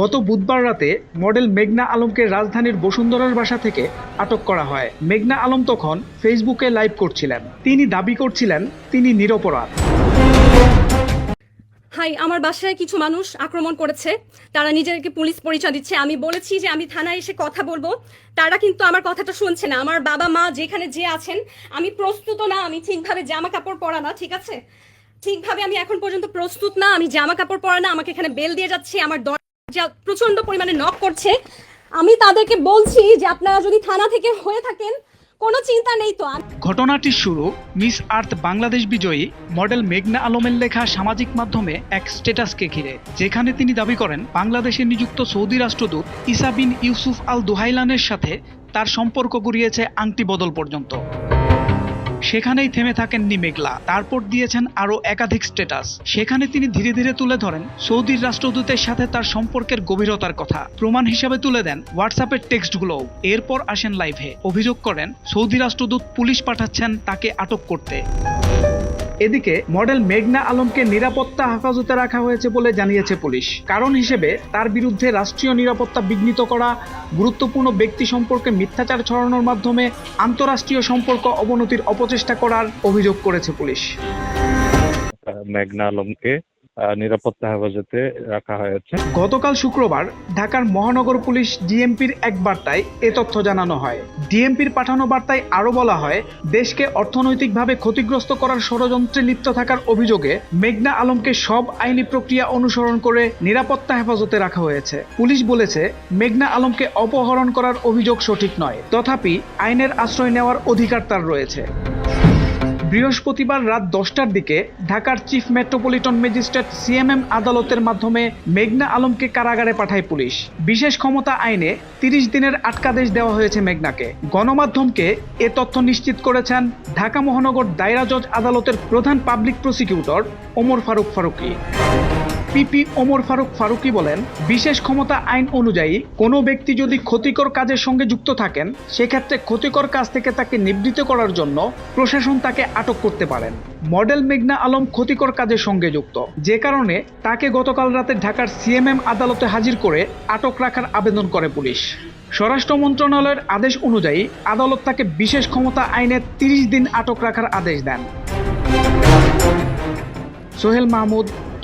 গত বুধবার রাতে মডেল মেঘনা আলমকে রাজধানীর বসুন্ধরার বাসা থেকে আটক করা হয়। মেঘনা আলম তখন ফেসবুকে লাইভ করছিলেন। তিনি দাবি করছিলেন, তিনি নিরপরাধ। হাই, আমার বাসায় কিছু মানুষ আক্রমণ করেছে। তারা নিজেদেরকে পুলিশ পরিচয় দিচ্ছে। আমি বলেছি যে আমি থানায় এসে কথা বলব। তারা কিন্তু আমার কথাটা শুনছে না। আমার বাবা, মা যেখানে যে আছেন, আমি প্রস্তুত না। আমি ঠিকভাবে জামা কাপড় পরা না, ঠিক আছে? ঠিকভাবে আমি এখন পর্যন্ত প্রস্তুত না। আমি জামা কাপড় পরা না। আমাকে এখানে বেল দিয়ে যাচ্ছে। আমার দরজা প্রচণ্ড পরিমাণে নক করছে, আমি তাদেরকে বলছি যে আপনারা যদি থানা থেকে হয়ে থাকেন, কোনো চিন্তা নেই তো। আমি ঘটনাটির শুরু মিস আর্থ বাংলাদেশ বিজয়ী মডেল মেঘনা আলমের লেখা সামাজিক মাধ্যমে এক স্ট্যাটাসকে ঘিরে, যেখানে তিনি দাবি করেন, বাংলাদেশে নিযুক্ত সৌদি রাষ্ট্রদূত ইসা বিন ইউসুফ আল দুহাইলানের সাথে তার সম্পর্ক গড়িয়েছে আংটি বদল পর্যন্ত। সেখানেই থেমে থাকেননি মেঘলা। তারপর দিয়েছেন আরও একাধিক স্ট্যাটাস সেখানে তিনি ধীরে ধীরে তুলে ধরেন সৌদির রাষ্ট্রদূতের সাথে তার সম্পর্কের গভীরতার কথা। প্রমাণ হিসাবে তুলে দেন হোয়াটসঅ্যাপের টেক্সটগুলোও। এরপর আসেন লাইভে। অভিযোগ করেন, সৌদি রাষ্ট্রদূত পুলিশ পাঠাচ্ছেন তাকে আটক করতে। এদিকে মডেল মেঘনা আলমকে নিরাপত্তা হেফাজতে রাখা হয়েছে বলে জানিয়েছে পুলিশ। কারণ হিসেবে তার বিরুদ্ধে রাষ্ট্রীয় নিরাপত্তা বিঘ্নিত করা, গুরুত্বপূর্ণ ব্যক্তি সম্পর্কে মিথ্যাচার ছড়ানোর মাধ্যমে আন্তঃরাষ্ট্রীয় সম্পর্ক অবনতির অপচেষ্টা করার অভিযোগ করেছে পুলিশ। মেঘনা আলমকে নিরাপত্তা হেফাজতে রাখা হয়েছে। গতকাল শুক্রবার ঢাকার মহানগর পুলিশ ডিএমপির এক বার্তায় এ তথ্য জানানো হয়। ডিএমপির পাঠানো বার্তায় আরও বলা হয়, দেশকে অর্থনৈতিকভাবে ক্ষতিগ্রস্ত করার ষড়যন্ত্রে লিপ্ত থাকার অভিযোগে মেঘনা আলমকে সব আইনি প্রক্রিয়া অনুসরণ করে নিরাপত্তা হেফাজতে রাখা হয়েছে। পুলিশ বলেছে, মেঘনা আলমকে অপহরণ করার অভিযোগ সঠিক নয়, তথাপি আইনের আশ্রয় নেওয়ার অধিকার তার রয়েছে। বৃহস্পতিবার রাত দশটার দিকে ঢাকার চিফ মেট্রোপলিটন ম্যাজিস্ট্রেট সিএমএম আদালতের মাধ্যমে মেঘনা আলমকে কারাগারে পাঠায় পুলিশ। বিশেষ ক্ষমতা আইনে তিরিশ দিনের আটকাদেশ দেওয়া হয়েছে মেঘনাকে। গণমাধ্যমকে এ তথ্য নিশ্চিত করেছেন ঢাকা মহানগর দায়রা জজ আদালতের প্রধান public prosecutor Omar Faruk Faruki. PP Omar Faruk Faruki বলেন, বিশেষ ক্ষমতা আইন অনুযায়ী কোনো ব্যক্তি যদি ক্ষতিকর কাজের সঙ্গে যুক্ত থাকেন, সেক্ষেত্রে ক্ষতিকর কাজ থেকে তাকে নিবৃত্ত করার জন্য প্রশাসন তাকে আটক করতে পারেন। মডেল মেঘনা আলম ক্ষতিকর কাজের সঙ্গে যুক্ত। যে কারণে তাকে গতকাল রাতে ঢাকার সিএমএম আদালতে হাজির করে আটক রাখার আবেদন করে পুলিশ। স্বরাষ্ট্র মন্ত্রণালয়ের আদেশ অনুযায়ী আদালত তাকে বিশেষ ক্ষমতা আইনে তিরিশ দিন আটক রাখার আদেশ দেন। সোহেল মাহমুদ